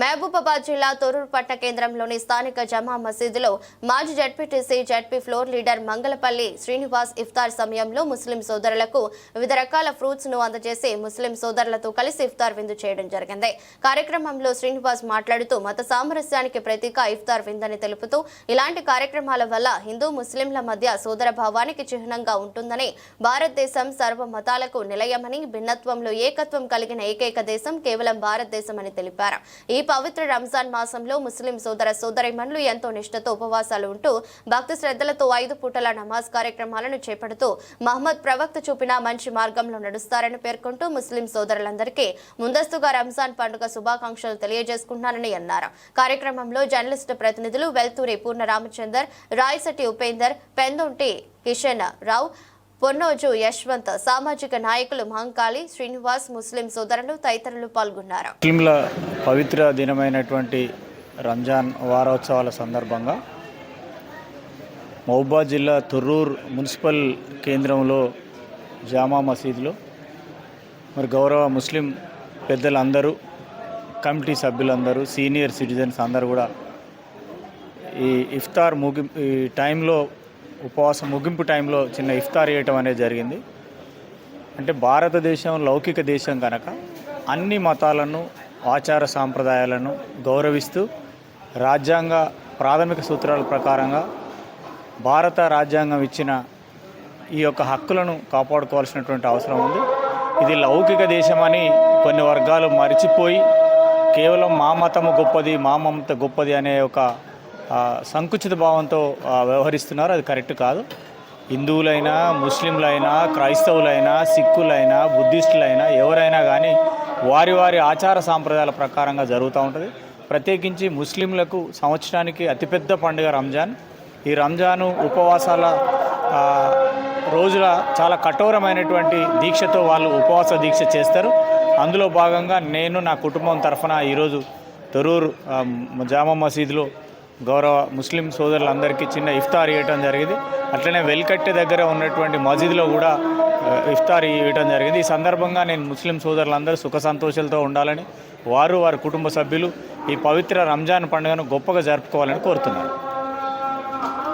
మహబూబాబాద్ జిల్లా తొర్రూరు కేంద్రంలోని స్థానిక జమా మసీదులో మాజీ ZPTC ZP floor leader Mangalapalli Srinivas ఇఫ్తార్ సమయంలో ముస్లిం సోదరులకు వివిధ రకాల ఫ్రూట్స్ను అందజేసి ముస్లిం సోదరులతో కలిసి ఇఫ్తార్ విందు చేయడం జరిగింది. కార్యక్రమంలో శ్రీనివాస్ మాట్లాడుతూ మత సామరస్యానికి ప్రతీక ఇఫ్తార్ విందని తెలుపుతూ ఇలాంటి కార్యక్రమాల వల్ల హిందూ ముస్లింల మధ్య సోదర భావానికి చిహ్నంగా ఉంటుందని భారతదేశం సర్వ మతాలకు నిలయమని భిన్నత్వంలో ఏకత్వం కలిగిన ఏకైక దేశం కేవలం భారతదేశం అని తెలిపారు. ఈ పవిత్ర రంజాన్ మాసంలో ముస్లిం సోదర సోదరిమణులు ఎంతో నిష్ఠతో ఉపవాసాలు ఉంటూ భక్తి శ్రద్ధలతో ఐదు పూటల నమాజ్ కార్యక్రమాలను చేపడుతూ మహమ్మద్ ప్రవక్త చూపిన మంచి మార్గంలో నడుస్తారని పేర్కొంటూ ముస్లిం సోదరులందరికీ ముందస్తుగా రంజాన్ పండుగ శుభాకాంక్షలు తెలియజేసుకుంటున్నానని అన్నారు. కార్యక్రమంలో జర్నలిస్టు ప్రతినిధులు వెల్తూరి పూర్ణ రామచందర్ రాయసటి ఉపేందర్ పెందొంటి కిషన్ రావు పొన్నోజు యశ్వంత్ సామాజిక నాయకులు మహంకాళి శ్రీనివాస్ ముస్లిం సోదరులు తదితరులు పాల్గొన్నారు. ముస్లింల పవిత్ర దినమైనటువంటి రంజాన్ వారోత్సవాల సందర్భంగా మహబూబా జిల్లా తుర్రూర్ మున్సిపల్ కేంద్రంలో జామా మసీదులో మరి గౌరవ ముస్లిం పెద్దలందరూ కమిటీ సభ్యులందరూ సీనియర్ సిటిజన్స్ అందరూ కూడా ఈ ఇఫ్తార్ ముగి ఈ టైంలో ఉపవాసం ముగింపు టైంలో చిన్న ఇఫ్తార్ చేయటం అనేది జరిగింది. అంటే భారతదేశం లౌకిక దేశం కనుక అన్ని మతాలను ఆచార సాంప్రదాయాలను గౌరవిస్తూ రాజ్యాంగ ప్రాథమిక సూత్రాల ప్రకారంగా భారత రాజ్యాంగం ఇచ్చిన ఈ యొక్క హక్కులను కాపాడుకోవాల్సినటువంటి అవసరం ఉంది. ఇది లౌకిక దేశమని కొన్ని వర్గాలు మరిచిపోయి కేవలం మా మతము గొప్పది మా మమత గొప్పది అనే ఒక సంకుచిత భావంతో వ్యవహరిస్తున్నారు. అది కరెక్ట్ కాదు. హిందువులైనా ముస్లింలైనా క్రైస్తవులైనా సిక్కులైనా బుద్ధిస్టులైనా ఎవరైనా కానీ వారి వారి ఆచార సాంప్రదాయాల ప్రకారంగా జరుగుతూ ఉంటుంది. ప్రత్యేకించి ముస్లింలకు సంవత్సరానికి అతిపెద్ద పండుగ రంజాన్. ఈ రంజాను ఉపవాసాల రోజుల చాలా కఠోరమైనటువంటి దీక్షతో వాళ్ళు ఉపవాస దీక్ష చేస్తారు. అందులో భాగంగా నేను నా కుటుంబం తరఫున ఈరోజు తొరూరు జామా మసీదులో గౌరవ ముస్లిం సోదరులందరికీ చిన్న ఇఫ్తార్ ఇవ్వటం జరిగింది. అట్లనే వెల్కట్టె దగ్గర ఉన్నటువంటి మసీదులో కూడా ఇఫ్తార్ ఇవ్వటం జరిగింది. ఈ సందర్భంగా నేను ముస్లిం సోదరులందరూ సుఖ సంతోషాలతో ఉండాలని వారు వారి కుటుంబ సభ్యులు ఈ పవిత్ర రంజాన్ పండుగను గొప్పగా జరుపుకోవాలని కోరుతున్నాను.